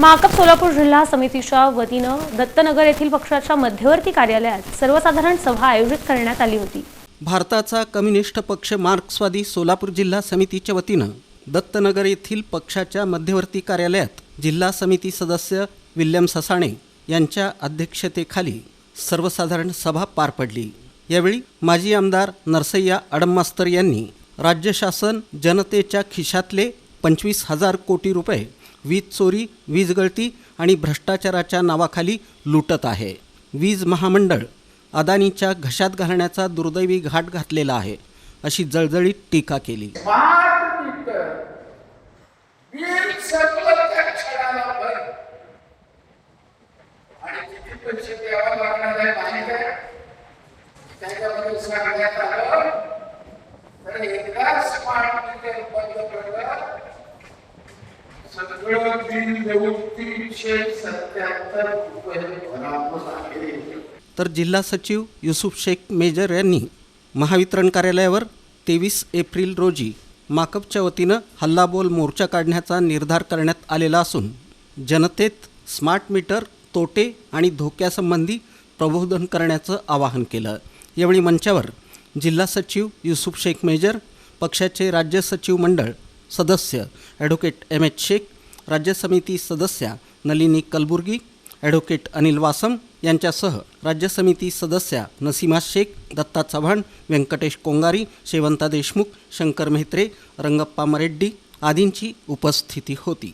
माकप सोलापूर जिल्हा समितीच्या वतीनं दत्तनगर येथील पक्षाच्या मध्यवर्ती कार्यालयात सर्वसाधारण सभा आयोजित करण्यात आली होती. भारताचा कम्युनिस्ट पक्ष मार्क्सवादी सोलापूर जिल्हा समितीच्या वतीनं दत्तनगर येथील पक्षाच्या मध्यवर्ती कार्यालयात जिल्हा समिती सदस्य विल्यम ससाणे यांच्या अध्यक्षतेखाली सर्वसाधारण सभा पार पडली. यावेळी माजी आमदार नरसय्या अडममास्तर यांनी राज्य शासन जनतेच्या खिशातले पंचवीस हजार कोटी रुपये वीज चोरी वीज गळती आणि भ्रष्टाचाराच्या नावाखाली लुटत आहे. वीज महामंडळ अदानीच्या घशात घालण्याचा दुर्दैवी घाट घातलेला आहे अशी जळजळीत टीका केली. स्मार्ट मीटर बिल सांगण्यात आलं. तर एकदा स्मार्ट तर जिल्हा सचिव युसुफ शेख मेजर यांनी महावितरण कार्यालयावर तेवीस एप्रिल रोजी माकपच्या वतीनं हल्लाबोल मोर्चा काढण्याचा निर्धार करण्यात आलेला असून जनतेत स्मार्ट मीटर तोटे आणि धोक्यासंबंधी प्रबोधन करण्याचं आवाहन केलं. यावेळी मंचावर जिल्हा सचिव युसुफ शेख मेजर पक्षाचे राज्य सचिव मंडळ सदस्य ॲडव्होकेट एम एच शेख राज्य समिती सदस्या नलिनी कलबुर्गी ॲडव्होकेट अनिल वासम यांच्यासह राज्य समिती सदस्या नसीमा शेख दत्ता चव्हाण व्यंकटेश कोंगारी शेवंता देशमुख शंकर मेहत्रे रंगप्पा मरेड्डी आदींची उपस्थिती होती.